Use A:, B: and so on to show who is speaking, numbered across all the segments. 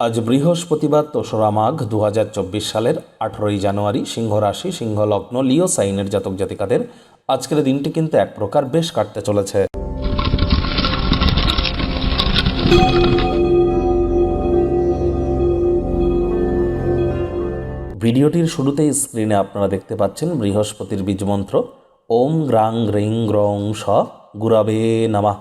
A: আজ বৃহস্পতিবার দোসরা মাঘ দু হাজার চব্বিশ সালের আঠেরোই জানুয়ারি সিংহ রাশি, সিংহ লগ্ন, লিও সাইনের জাতক জাতিকাদের আজকের দিনটি কিন্তু এক প্রকার বেশ কাটতে চলেছে। ভিডিওটির শুরুতেই স্ক্রিনে আপনারা দেখতে পাচ্ছেন বৃহস্পতির বীজমন্ত্র ওম গ্রাং গ্রিং গ্রং স, গুরাবে, নামা।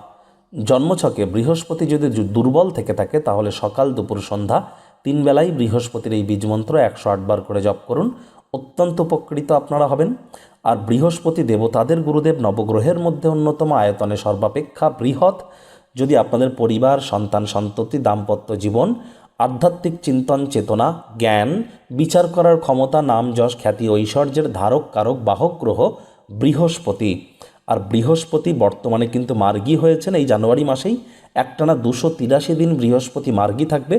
A: জন্মছকে বৃহস্পতি যদি দুর্বল থেকে থাকে, তাহলে সকাল দুপুর সন্ধ্যা তিন বেলায় বৃহস্পতির এই বীজমন্ত্র একশো আটবার করে জপ করুন। অত্যন্ত উপকৃত আপনারা হবেন। আর বৃহস্পতি দেবতাদের গুরুদেব নবগ্রহের মধ্যে অন্যতম আয়তনে সর্বাপেক্ষা বৃহৎ। যদি আপনাদের পরিবার, সন্তান, সন্ততি, দাম্পত্য জীবন, আধ্যাত্মিক চিন্তন, চেতনা, জ্ঞান, বিচার করার ক্ষমতা, নাম, যশ, খ্যাতি, ঐশ্বর্যের ধারক, কারক, বাহক, গ্রহ, বৃহস্পতি। আর বৃহস্পতি বর্তমানে কিন্তু মার্গী হয়েছেন এই জানুয়ারি মাসেই। একটানা দুশো তিরাশি দিন বৃহস্পতি মার্গী থাকবে,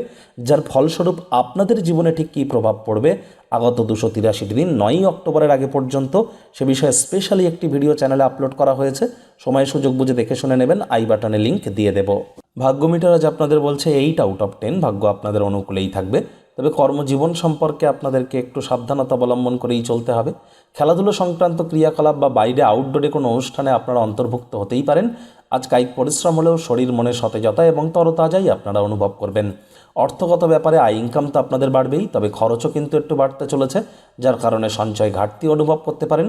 A: যার ফলস্বরূপ আপনাদের জীবনে ঠিক কী প্রভাব পড়বে? আগত দুশো তিরাশিটি দিন নয়ই অক্টোবরের আগে পর্যন্ত সে বিষয়ে স্পেশালি একটি ভিডিও চ্যানেলে আপলোড করা হয়েছে। সময় সুযোগ বুঝে দেখে শুনে নেবেন, আই বাটনে লিংক দিয়ে দেব। ভাগ্য মিটার আজ আপনাদের বলছে এইট আউট অফ টেন ভাগ্য আপনাদের অনুকূলেই থাকবে। তবে কর্মজীবন সম্পর্কে আপনাদেরকে একটু সাবধানতা অবলম্বন করেই চলতে হবে। খেলাধুলো সংক্রান্ত ক্রিয়াকলাপ বা বাইরে আউটডোরে কোনো অনুষ্ঠানে আপনারা অন্তর্ভুক্ত হতেই পারেন। আজ কায়িক পরিশ্রম হলেও শরীর, মনে সতেজতা এবং তরতাজাই আপনারা অনুভব করবেন। অর্থগত ব্যাপারে আয় ইনকাম তো আপনাদের বাড়বেই, তবে খরচও কিন্তু একটু বাড়তে চলেছে, যার কারণে সঞ্চয় ঘাটতি অনুভব করতে পারেন।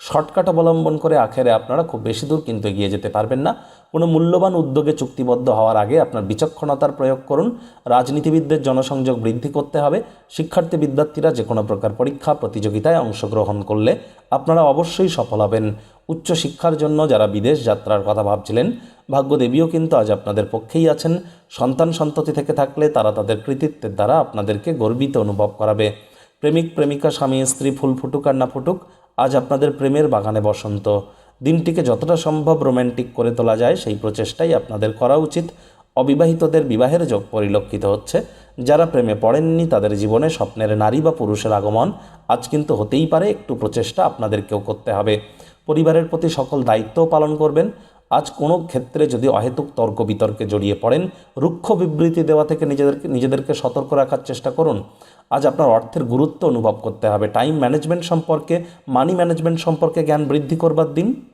A: শর্টকাট অবলম্বন করে আখেরে আপনারা খুব বেশি দূর কিন্তু এগিয়ে যেতে পারবেন না। কোনো মূল্যবান উদ্যোগে চুক্তিবদ্ধ হওয়ার আগে আপনার বিচক্ষণতার প্রয়োগ করুন। রাজনীতিবিদদের জনসংযোগ বৃদ্ধি করতে হবে। শিক্ষার্থী বিদ্যার্থীরা যে কোনো প্রকার পরীক্ষা, প্রতিযোগিতায় অংশগ্রহণ করলে আপনারা অবশ্যই সফল হবেন। উচ্চশিক্ষার জন্য যারা বিদেশ যাত্রার কথা ভাবছিলেন, ভাগ্যদেবীও কিন্তু আজ আপনাদের পক্ষেই আছেন। সন্তান সন্ততি থেকে থাকলে তারা তাদের কৃতিত্বের দ্বারা আপনাদেরকে গর্বিত অনুভব করাবে। প্রেমিক, প্রেমিকা, স্বামী, স্ত্রী, ফুল ফুটুক আর না ফুটুক আজ আপনাদের প্রেমের বাগানে বসন্ত। দিনটিকে যতটা সম্ভব রোম্যান্টিক করে তোলা যায়, সেই প্রচেষ্টাই আপনাদের করা উচিত। অবিবাহিতদের বিবাহের যোগ পরিলক্ষিত হচ্ছে। যারা প্রেমে পড়েননি, তাদের জীবনে স্বপ্নের নারী বা পুরুষের আগমন আজ কিন্তু হতেই পারে। একটু প্রচেষ্টা আপনাদেরকেও করতে হবে। পরিবারের প্রতি সকল দায়িত্ব পালন করবেন। আজ কোনো ক্ষেত্রে যদি অহেতুক তর্ক বিতর্কে জড়িয়ে পড়েন, রুক্ষ বিবৃতি দেওয়া থেকে নিজেদেরকে নিজেদেরকে সতর্ক রাখার চেষ্টা করুন। আজ আপনার অর্থের গুরুত্ব অনুভব করতে হবে। টাইম ম্যানেজমেন্ট সম্পর্কে মানি ম্যানেজমেন্ট সম্পর্কে জ্ঞান বৃদ্ধি করবার দিন।